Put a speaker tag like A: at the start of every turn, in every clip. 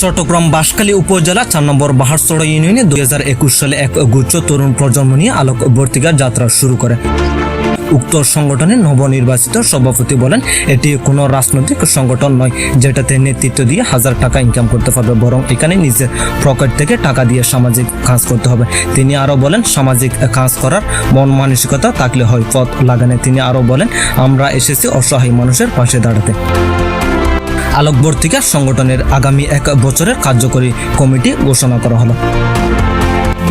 A: চট্টগ্রাম বাঁশখালী উপজেলা চার নম্বর বাহারচড়া ইউনিয়নে দুই হাজার একুশ সালে এক গুচ্ছ তরুণ প্রজন্ম নিয়ে আলোক বর্তিকার যাত্রা শুরু করে। উক্ত সংগঠনের নবনির্বাচিত সভাপতি বলেন, এটি কোনো রাজনৈতিক সংগঠন নয়, যেটাতে নেতৃত্ব দিয়ে হাজার টাকা ইনকাম করতে পারবে, বরং এখানে নিজের পকেট থেকে টাকা দিয়ে সামাজিক কাজ করতে হবে। তিনি আরও বলেন, সামাজিক কাজ করার মন মানসিকতা থাকলে হয়, পথ লাগানে। তিনি আরও বলেন, আমরা এসেছি অসহায় মানুষের পাশে দাঁড়াতে। আলোকবর্তিকা সংগঠনের আগামী এক বছরের কার্যকরী কমিটি ঘোষণা করা হলো।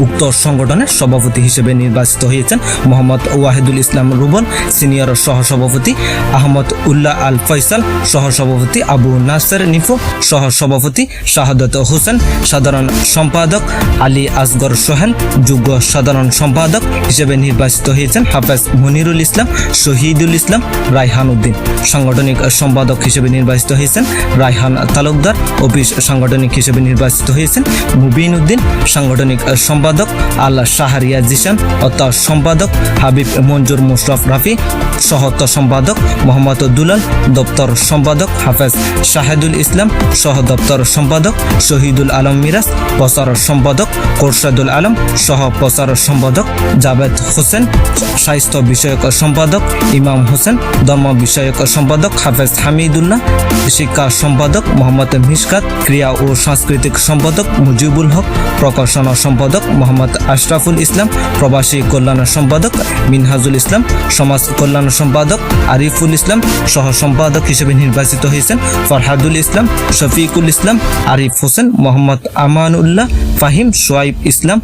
A: উক্ত সংগঠনের সভাপতি হিসেবে নির্বাচিত হয়েছেন মোহাম্মদ ওয়াহিদুল ইসলাম রুবন, সিনিয়র সহসভাপতি আহমদ উল্লাহ আল ফয়সাল, সহসভাপতি আবু নাসের নিফু, সহসভাপতি শাহাদত হোসেন, সাধারণ সম্পাদক আলী আসগর সোহেল, যুগ্ম সাধারণ সম্পাদক হিসেবে নির্বাচিত হয়েছেন হাফেজ মনিরুল ইসলাম, শহীদুল ইসলাম, রায়হান উদ্দিন। সাংগঠনিক সম্পাদক হিসেবে নির্বাচিত হয়েছেন রায়হান তালুকদার, অফিস সাংগঠনিক হিসেবে নির্বাচিত হয়েছেন মুবিন উদ্দিন, সাংগঠনিক সম্পাদক আল্লাহ শাহরিয়া জিশান অত সম্পাদক হাবিব মঞ্জুর মুশরফ রাফি সহত সম্পাদক মোহাম্মদ দুলাল, দপ্তর সম্পাদক হাফেজ শাহেদুল ইসলাম সহ দপ্তর সম্পাদক শহীদুল আলম মিরাজ, প্রচার সম্পাদক কোরশাদুল আলম সহ প্রচার সম্পাদক জাভেদ হোসেন, স্বাস্থ্য বিষয়ক সম্পাদক ইমাম হোসেন, ধর্ম বিষয়ক সম্পাদক হাফেজ হামিদুল্লাহ, শিক্ষা সম্পাদক মোহাম্মদ মিসকাত ক্রিয়া ও সাংস্কৃতিক সম্পাদক মুজিবুল হক, প্রকাশনা সম্পাদক মোহাম্মদ আশরাফুল ইসলাম, প্রবাসী কল্যাণ সম্পাদক মিনহাজুল ইসলাম, সমাজ কল্যাণ সম্পাদক আরিফুল ইসলাম, সহ সম্পাদক হিসেবে নির্বাচিত হয়েছেন ফরহাদুল ইসলাম, শফিকুল ইসলাম, আরিফ হোসেন, মোহাম্মদ আমানুল্লাহ, ফাহিম সোয়াইব ইসলাম